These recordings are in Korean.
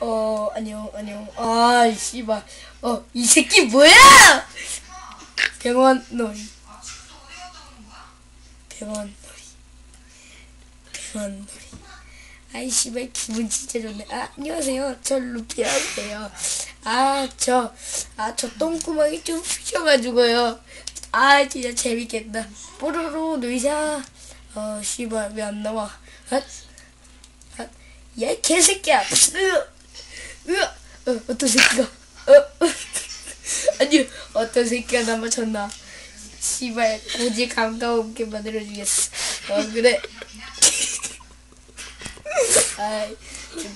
어, 안녕, 안녕. 아, 씨발. 어, 이 새끼 뭐야? 병원 놀이. 병원 놀이. 병원 놀이. 아이, 씨발, 기분 진짜 좋네. 아, 안녕하세요. 저 루피아인데요. 아, 저, 아, 저 똥구멍이 좀 휘셔가지고요. 아, 진짜 재밌겠다. 뽀로로 놀자. 어, 씨발, 왜 안 나와? 아, 아, 야, 이 개새끼야. 으, 으, 어, 어떤 새끼가, 어, 어. 아니, 어떤 새끼가 나 맞췄나. 씨발, 고지 감가없게 만들어주겠어. 어, 그래. 아이, 주,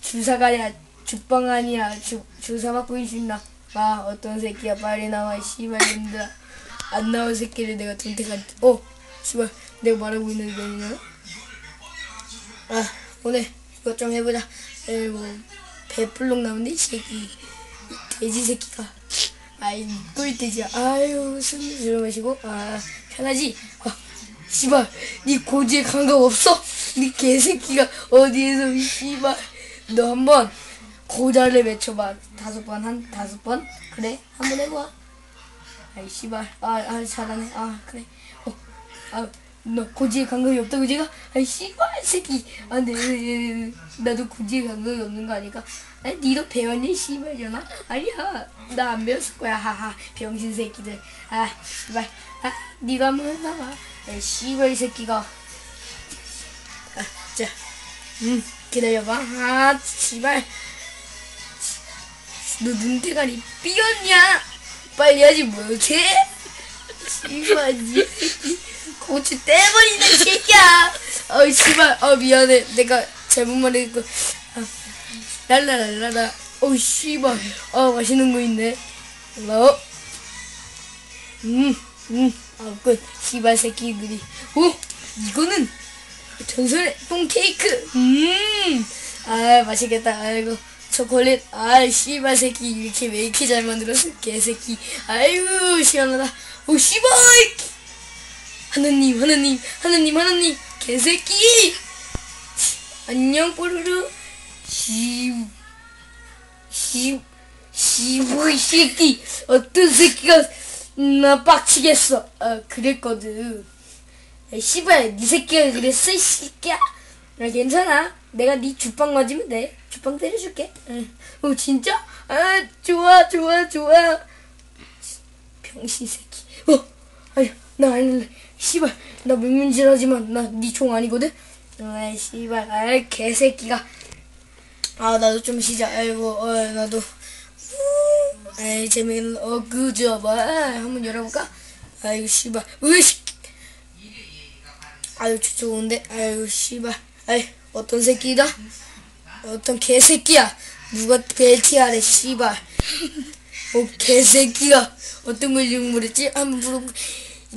주사가 아니라, 주방 아니라, 주, 주사 맞고 있나. 아, 어떤 새끼야, 빨리 나와, 씨발, 님들아. 안 나온 새끼를 내가 선택한, 어, 씨발, 내가 말하고 있는 게 아니냐? 아, 오늘 이것 좀 해보자. 아이고, 배불룩 나오는데, 이 새끼. 이 돼지 새끼가. 아이, 꿀돼지야. 아유, 숨 들어 마시고, 아, 편하지? 아, 씨발, 니 고지에 감각 없어? 니 개새끼가 어디에서, 이 씨발. 너 한번 고자를 외쳐봐. 다섯 번, 한, 다섯 번? 그래, 한번 해봐. 아이, 씨발. 아, 아, 잘하네. 아, 그래. 어, 아, 너 고지에 감각이 없다고 제가? 아이 씨발 새끼. 아 네, 네. 나도 고지에 감각이 없는 거 아니까. 아니 니도 배웠니 씨발잖아 아니야. 나 안 배웠을 거야. 하하. 병신 새끼들. 아 씨발. 아 니가 한번 해봐봐. 아이 씨발 이 새끼가. 아자음 기다려봐. 아 씨발. 너 눈대가리 삐었냐? 빨리 하지 못해 씨발 이 새끼 고추 떼버리네 새끼야. 어 씨발. 어 미안해. 내가 잘못 말했고. 아, 랄라랄라라. 어 씨발. 어 맛있는 거 있네. 어? 음 음. 아끝 씨발 새끼들이. 오 이거는 전설의 똥 케이크. 음 아 맛있겠다. 아이고. 초콜릿. 아 씨발 새끼. 이렇게 왜 이렇게 잘 만들었어 개새끼. 아이고 시원하다. 오 씨발 하느님, 하느님, 하느님, 하느님, 개새끼! 안녕, 뽀르르. 씨, 씨, 씨부, 이 새끼. 어떤 새끼가, 나 빡치겠어. 아, 그랬거든. 야, 씨발, 니 새끼가 그랬어, 이 새끼야. 아, 괜찮아. 내가 니 주빵 맞으면 돼. 주빵 때려줄게. 응. 어, 진짜? 아, 좋아, 좋아, 좋아. 병신 새끼. 어, 아유, 나 아닐래. 씨발, 나 명문질하지만 나 니 총 아니거든. 아이 씨발, 아이 개새끼가. 아 나도 좀 쉬자. 아이고, 어 나도. 후, 아이 재밌는 어 그저 봐. 한번 열어볼까? 아이고 씨발, 으씨. 아유 저 좋은데. 아이고 씨발. 아이 어떤 새끼다? 어떤 개새끼야? 누가 벨티하래 씨발. 어 개새끼가 어떤 걸 지금 그랬지? 한번 물어볼까?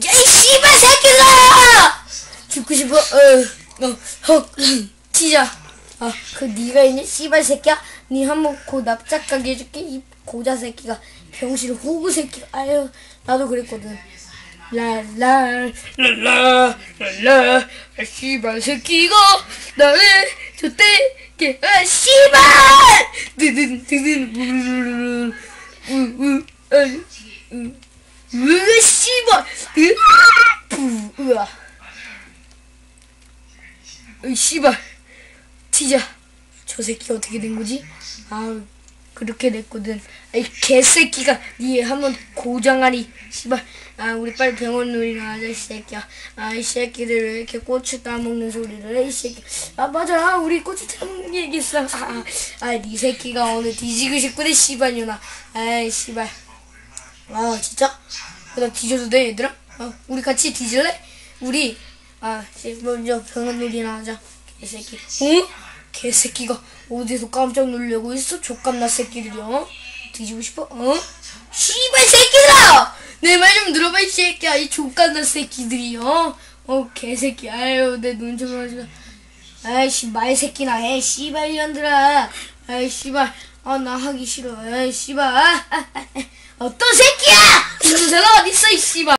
야, 이 씨발 새끼가! 죽고 싶어, 어, 어, 헉, 튀자. 아, 그 니가 있니? 씨발 새끼야? 니 한번 고 납작 가게 해줄게, 이 고자 새끼가. 병실 호구 새끼가. 아유, 나도 그랬거든. 라라, 라라, 라라, 아, 씨발 새끼가 나를 저때, 아, 씨발! 드든, 드든, 우르르르, 우, 우, 아, 우. 으 씨발. 으 으아. 으 씨발. 튀자 저 새끼 어떻게 된 거지? 아 그렇게 됐거든. 아이 개새끼가 니 한번 고장하니 씨발. 아 우리 빨리 병원 놀이나 하자 이 새끼야. 아 이 새끼들 왜 이렇게 고추 따먹는 소리를 해 이 새끼. 아 맞아. 우리 고추 따먹는 얘기했어. 아 아 니 새끼가 오늘 뒤지고 싶구나 씨발년아 아이 씨발 아 진짜? 나 뒤져도 돼 얘들아? 어, 우리 같이 뒤질래? 우리 아 먼저 병원 놀이나 하자 개새끼 어? 개새끼가 어디서 깜짝 놀려고 있어? 족감나 새끼들이 어? 뒤지고 싶어? 어? 씨발 새끼들아! 내 말 좀 들어봐 이 새끼야 이 족감나 새끼들이 어? 어 개새끼 아유 내 눈 좀 하지 아이씨 말 새끼나 해 씨발 년들아 아이 씨발 아 나 하기 싫어 아이 씨발 아, 아, 아. 어떤 새끼야! 진짜 어딨어 이 씨발